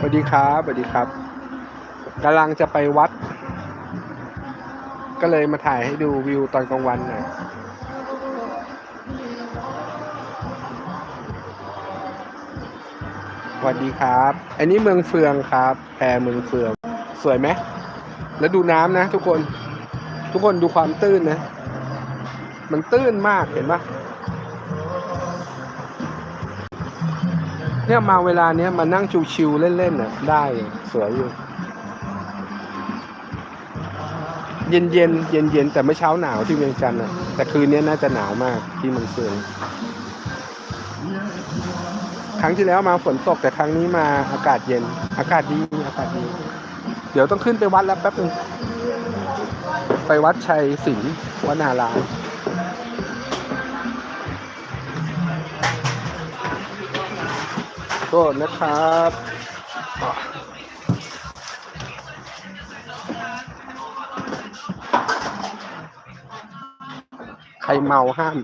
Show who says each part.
Speaker 1: สวัสดีครับสวัสดีครับกำลังจะไปวัด ก็เลยมาถ่ายให้ดูวิวตอนกลางวันหน่อยสวัสดีครับ อันนี้เมืองเฟืองครับแพเมืองเฟือง สวยไหม แล้วดูน้ำนะ ทุกคน ทุกคนดูความตื้นนะ มันตื้นมากเห็นปะ เนี่ยมาเวลาเนี้ยมานั่งชิวๆเล่นๆน่ะได้สวยอยู่ เย็นเย็นเย็นเย็นๆแต่เมื่อเช้าหนาวที่เวียงจันทร์น่ะแต่คืนนี้น่าจะหนาวมากที่เมืองเฟืองครั้งที่แล้วมาฝนตกแต่ครั้งนี้มาอากาศเย็น อากาศดีอากาศดี เดี๋ยวต้องขึ้นไปวัดแล้วแป๊บนึงไปวัดชัยศรีวนาราม โทษนะครับใครเมาห้าม